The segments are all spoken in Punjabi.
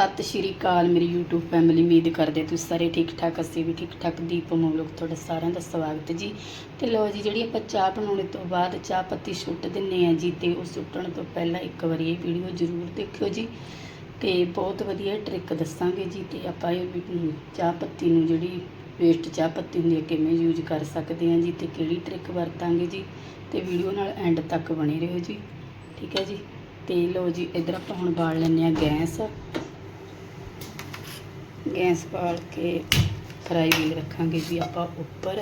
ਸਤਿ ਸ਼੍ਰੀ ਅਕਾਲ ਮੇਰੀ YouTube ਫੈਮਿਲੀ ਉਮੀਦ ਕਰਦੇ ਤੁਸੀਂ ਸਾਰੇ ਠੀਕ ਠਾਕ ਅਸੀਂ ਵੀ ਠੀਕ ਠਾਕ ਦੀਪ ਮੋਲਕ ਤੁਹਾਡਾ ਸਾਰਿਆਂ ਦਾ ਸਵਾਗਤ ਜੀ। ਤੇ ਲਓ ਜੀ ਜਿਹੜੀ ਆਪਾਂ ਚਾਹ ਬਣਾਉਣੇ ਤੋਂ ਬਾਅਦ ਚਾਹ ਪੱਤੀ ਸੁੱਟ ਦਿੰਨੇ ਆ ਜੀ ਤੇ ਉਹ ਸੁੱਟਣ ਤੋਂ ਪਹਿਲਾਂ ਇੱਕ ਵਾਰੀ ਇਹ ਵੀਡੀਓ ਜ਼ਰੂਰ ਦੇਖਿਓ ਜੀ। ਤੇ ਬਹੁਤ ਵਧੀਆ ਟ੍ਰਿਕ ਦੱਸਾਂਗੇ ਜੀ ਤੇ ਆਪਾਂ ਇਹ ਵੀ, ਚਾਹ ਪੱਤੀ ਨੂੰ ਜਿਹੜੀ ਵੇਸਟ ਚਾਹ ਪੱਤੀ ਹੁੰਦੀ ਹੈ ਕਿਵੇਂ ਯੂਜ਼ ਕਰ ਸਕਦੇ ਹਾਂ ਜੀ ਤੇ ਕਿਹੜੀ ਟ੍ਰਿਕ ਵਰਤਾਂਗੇ ਜੀ ਤੇ ਵੀਡੀਓ ਨਾਲ ਐਂਡ ਤੱਕ ਬਣੇ ਰਹੋ ਜੀ। ਠੀਕ ਹੈ ਜੀ? ਤੇ ਲਓ ਜੀ ਇਧਰ ਆਪਾਂ ਹੁਣ ਬਾਲ ਲੈਂਦੇ ਆ ਗੈਸ। ਗੈਸ ਬਾਲ ਕੇ ਫਰਾਈ ਵੀਲ ਰੱਖਾਂਗੇ ਜੀ ਆਪਾਂ ਉੱਪਰ।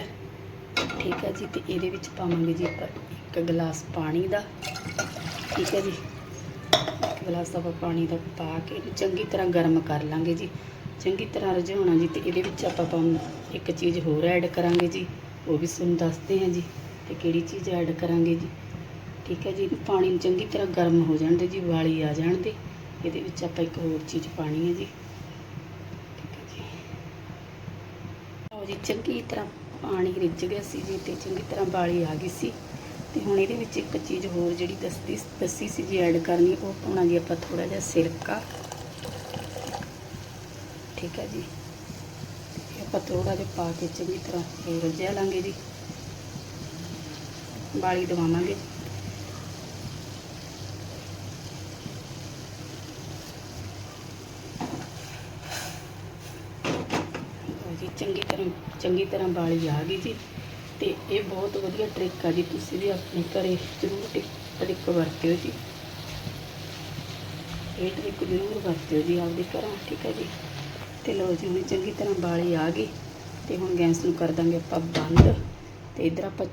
ਠੀਕ ਹੈ ਜੀ, ਤੇ ਇਹਦੇ ਵਿੱਚ ਪਾਵਾਂਗੇ ਜੀ ਆਪਾਂ ਇੱਕ ਗਲਾਸ ਪਾਣੀ ਦਾ। ਠੀਕ ਹੈ ਜੀ, ਇੱਕ ਗਲਾਸ ਆਪਾਂ ਪਾਣੀ ਦਾ ਪਾ ਕੇ ਇਹਨੂੰ ਚੰਗੀ ਤਰ੍ਹਾਂ ਗਰਮ ਕਰ ਲਾਂਗੇ ਜੀ। ਚੰਗੀ ਤਰ੍ਹਾਂ ਰਝਾਉਣਾ ਜੀ, ਤੇ ਇਹਦੇ ਵਿੱਚ ਆਪਾਂ ਪਾਉਂ ਇੱਕ ਚੀਜ਼ ਹੋਰ ਐਡ ਕਰਾਂਗੇ ਜੀ, ਉਹ ਵੀ ਤੁਹਾਨੂੰ ਦੱਸਦੇ ਹਾਂ ਜੀ, ਤੇ ਕਿਹੜੀ ਚੀਜ਼ ਐਡ ਕਰਾਂਗੇ ਜੀ। ਠੀਕ ਹੈ ਜੀ, ਇਹਨੂੰ ਪਾਣੀ ਨੂੰ ਚੰਗੀ ਤਰ੍ਹਾਂ ਗਰਮ ਹੋ ਜਾਣ ਦੇ ਜੀ, ਵਾਲੀ ਆ ਜਾਣ ਦੇ। ਇਹਦੇ ਵਿੱਚ ਆਪਾਂ ਇੱਕ ਹੋਰ ਚੀਜ਼ ਪਾਣੀ ਹੈ ਜੀ ਠੀਕ ਹੈ ਜੀ ਲਓ ਜੀ ਚੰਗੀ ਤਰ੍ਹਾਂ ਪਾਣੀ ਰਿੱਝ ਗਿਆ ਸੀ ਜੀ ਤੇ ਚੰਗੀ ਤਰ੍ਹਾਂ ਵਾਲੀ ਆ ਗਈ ਸੀ। ਤੇ ਹੁਣ ਇਹਦੇ ਵਿੱਚ ਇੱਕ ਚੀਜ਼ ਹੋਰ ਜਿਹੜੀ ਦੱਸਦੀ ਦੱਸੀ ਸੀ ਜੀ ਐਡ ਕਰਨੀ, ਉਹ ਪਾਉਣਾ ਜੀ ਆਪਾਂ ਥੋੜਾ ਜਿਹਾ ਸਿਰਕਾ। ਠੀਕ ਹੈ ਜੀ। ਆਪਾਂ ਥੋੜਾ ਜਿਹਾ ਪਾ ਕੇ ਚੰਗੀ ਤਰ੍ਹਾਂ ਇਹ ਰਝਿਆ ਲਾਂਗੇ ਜੀ। ਬਾਲੀ ਦਵਾਵਾਂਗੇ। ਚੰਗੀ ਤਰ੍ਹਾਂ ਚੰਗੀ ਤਰ੍ਹਾਂ ਵਾਲੀ ਆ ਗਈ ਜੀ। ਤੇ ਇਹ ਬਹੁਤ ਵਧੀਆ ਟ੍ਰਿਕ ਆ ਜੀ, ਤੁਸੀਂ ਵੀ ਆਪਣੇ ਘਰੇ ਜ਼ਰੂਰ ਟ੍ਰਿਕ ਵਰਤਿਓ ਜੀ। ਇਹ ਟ੍ਰਿਕ ਜ਼ਰੂਰ ਵਰਤਿਓ ਜੀ ਆਪਦੇ ਘਰਾਂ, ਠੀਕ ਹੈ ਜੀ। ਤੇ ਲਓ ਜੀ, ਹੁਣ ਚੰਗੀ ਤਰ੍ਹਾਂ ਵਾਲੀ ਆ ਗਈ। ਤੇ ਹੁਣ ਗੈਸ ਨੂੰ ਕਰ ਦਾਂਗੇ ਆਪਾਂ ਬੰਦ। ਤੇ ਇਧਰ ਆਪਾਂ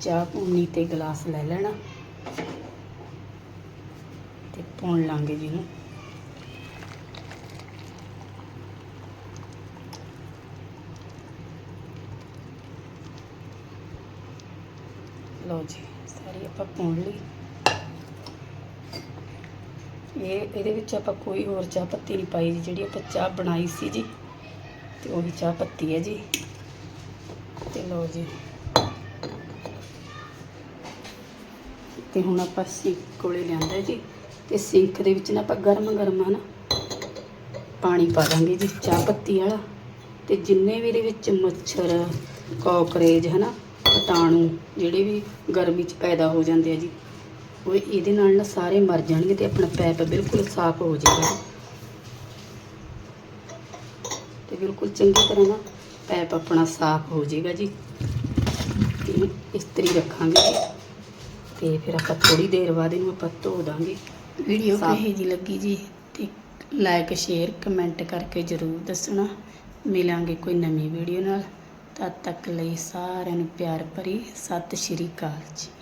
ਚਾਹ ਪੂਣੀ ਤੇ ਗਲਾਸ ਲੈ ਲੈਣਾ। ਤੇ ਪਾਉਣ ਲਾਂਗੇ ਜੀ ਇਹਨੂੰ। ਲਓ ਜੀ, ਸਾਰੀ ਆਪਾਂ ਪੁਣ ਲਈ। ਇਹ, ਇਹਦੇ ਵਿੱਚ ਆਪਾਂ ਕੋਈ ਹੋਰ ਚਾਹ ਪੱਤੀ ਨਹੀਂ ਪਾਈ ਜੀ, ਜਿਹੜੀ ਆਪਾਂ ਚਾਹ ਬਣਾਈ ਸੀ ਜੀ, ਤੇ ਉਹੀ ਚਾਹ ਪੱਤੀ ਹੈ ਜੀ। ਤੇ ਲਓ ਜੀ। ਤੇ ਹੁਣ ਆਪਾਂ ਸਿੰਕ ਕੋਲੇ ਲਿਆਂਦਾ ਜੀ, ਤੇ ਸਿੰਕ ਦੇ ਵਿੱਚ ਨਾ ਆਪਾਂ ਗਰਮ ਗਰਮ ਹਨਾ ਪਾਣੀ ਪਾ ਦਾਂਗੇ ਜੀ, ਚਾਹ ਪੱਤੀ ਵਾਲਾ। ਤੇ ਜਿੰਨੇ ਵੀ ਇਹਦੇ ਵਿੱਚ ਮੱਛਰ, ਕਾਕਰੇਜ ਹਨਾ ਕੀਟਾਣੂ ਜਿਹੜੇ ਵੀ ਗਰਮੀ 'ਚ ਪੈਦਾ ਹੋ ਜਾਂਦੇ ਆ ਜੀ ਉਹ ਇਹਦੇ ਨਾਲ ਨਾ ਸਾਰੇ ਮਰ ਜਾਣਗੇ ਤੇ ਆਪਣਾ ਪੈਪ ਬਿਲਕੁਲ ਸਾਫ਼ ਹੋ ਜਾਏਗਾ। ਤੇ ਬਿਲਕੁਲ ਚੰਗੀ ਤਰ੍ਹਾਂ ਨਾ ਪੈਪ ਆਪਣਾ ਸਾਫ਼ ਹੋ ਜਾਏਗਾ ਜੀ। ਤੇ ਇਹਨੂੰ ਇਸਤਰੀ ਰੱਖਾਂਗੇ ਤੇ ਫਿਰ ਆਪਾਂ ਥੋੜੀ ਦੇਰ ਬਾਅਦ ਇਹਨੂੰ ਆਪਾਂ ਧੋ ਦਾਂਗੇ। ਵੀਡੀਓ। ਕਿਹੋ ਜੀ ਲੱਗੀ ਜੀ? ਤੇ ਲਾਈਕ ਸ਼ੇਅਰ ਕਮੈਂਟ ਕਰਕੇ ਜ਼ਰੂਰ ਦੱਸਣਾ। ਮਿਲਾਂਗੇ ਕੋਈ ਨਵੀਂ ਵੀਡੀਓ ਨਾਲ। ਤਦ ਤੱਕ ਲਈ ਸਾਰਿਆਂ ਨੂੰ ਪਿਆਰ ਭਰੀ ਸਤਿ ਸ਼੍ਰੀ ਅਕਾਲ ਜੀ।